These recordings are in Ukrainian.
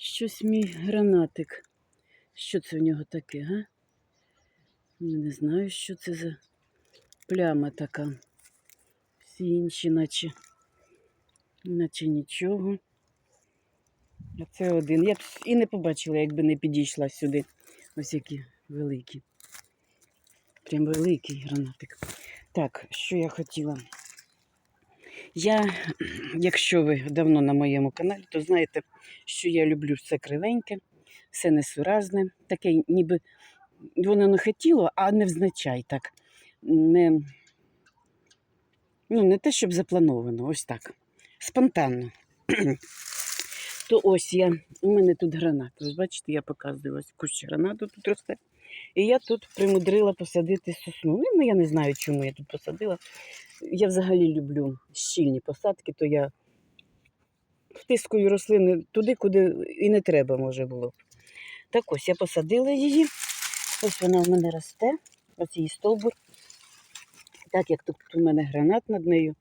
Щось мій гранатик. Що це в нього таке, га? Не знаю, що це за пляма така. Всі інші, наче, наче нічого. А це один. Я б і не побачила, якби не підійшла сюди. Ось які великі. Прям великий гранатик. Так, що я хотіла? Я, якщо ви давно на моєму каналі, то знаєте, що я люблю все кривеньке, все несуразне, таке ніби воно не хотіло, а невзначай так. Не, ну, не те, щоб заплановано, ось так. Спонтанно. То ось я, у мене тут гранат. Ви бачите, я показую ось кущ гранату тут росте. І я тут примудрила посадити сосну. Ну, я не знаю, чому я тут посадила. Я взагалі люблю щільні посадки, то я втискую рослини туди, куди і не треба може було. Так ось я посадила її. Ось вона в мене росте, ось її стовбур. Так як тут у мене гранат над нею,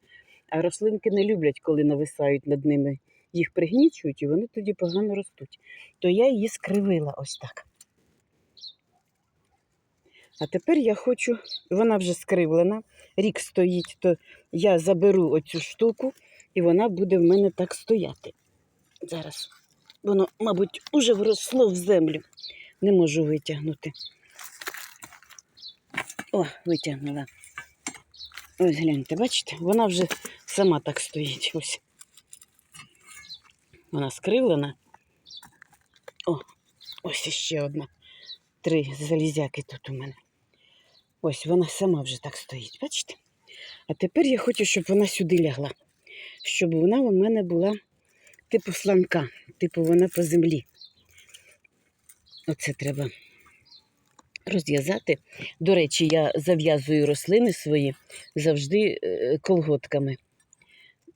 а рослинки не люблять, коли нависають над ними, їх пригнічують і вони тоді погано ростуть. То я її скривила ось так. А тепер я хочу, вона вже скривлена, рік стоїть, то я заберу оцю штуку, і вона буде в мене так стояти. Зараз воно, мабуть, уже вросло в землю. Не можу витягнути. О, витягнула. Ось гляньте, бачите, вона вже сама так стоїть. Ось. Вона скривлена. О, ось іще одна. Три залізяки тут у мене. Ось вона сама вже так стоїть, бачите? А тепер я хочу, щоб вона сюди лягла. Щоб вона у мене була типу сланка, типу вона по землі. Оце треба розв'язати. До речі, я зав'язую рослини свої завжди е, колготками.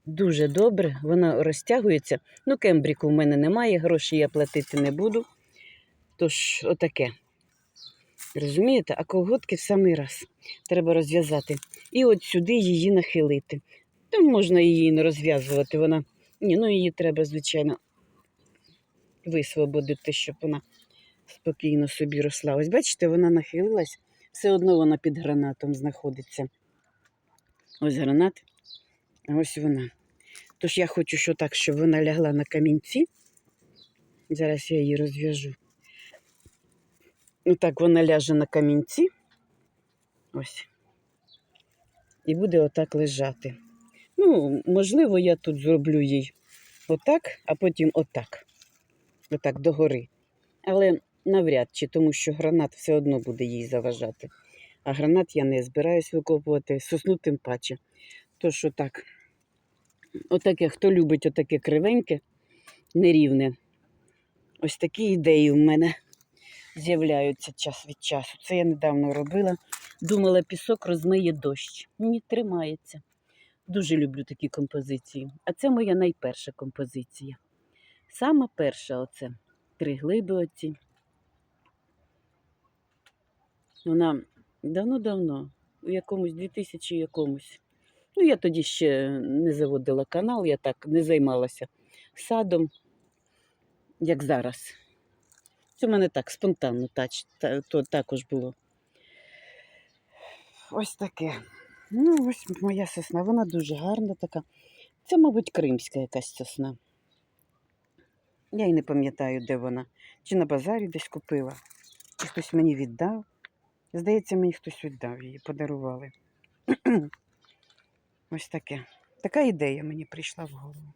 Дуже добре, вона розтягується. Ну, кембріку в мене немає, гроші я платити не буду. Тож, отаке. Розумієте? А колготки в самий раз треба розв'язати. І от сюди її нахилити. Там можна її не розв'язувати. Вона. Ні, ну її треба, звичайно, висвободити, щоб вона спокійно собі росла. Ось бачите, вона нахилилась, все одно вона під гранатом знаходиться. Ось гранат, а ось вона. Тож я хочу, що так, щоб вона лягла на камінці. Зараз я її розв'яжу. Отак вона ляже на камінці. Ось. І буде отак лежати. Ну, можливо, я тут зроблю їй отак, а потім отак. Отак догори. Але навряд чи, тому що гранат все одно буде їй заважати. А гранат я не збираюсь викопувати, сосну тим паче. Тож отак. Отаке, хто любить отаке кривеньке, нерівне. Ось такі ідеї в мене з'являються час від часу. Це я недавно робила. Думала, пісок розмиє дощ. Ні, тримається. Дуже люблю такі композиції. А це моя найперша композиція. Сама перша оце. Три глиби оці. Вона давно-давно, у якомусь 2000 якомусь. Ну, я тоді ще не заводила канал, я так не займалася садом, як зараз. Це в мене так спонтанно тач, та, то також було. Ось таке. Ну, ось моя сосна, вона дуже гарна така. Це, мабуть, кримська якась сосна. Я й не пам'ятаю, де вона. Чи на базарі десь купила, чи хтось мені віддав. Здається, мені хтось віддав її, подарували. Ось таке. Така ідея мені прийшла в голову.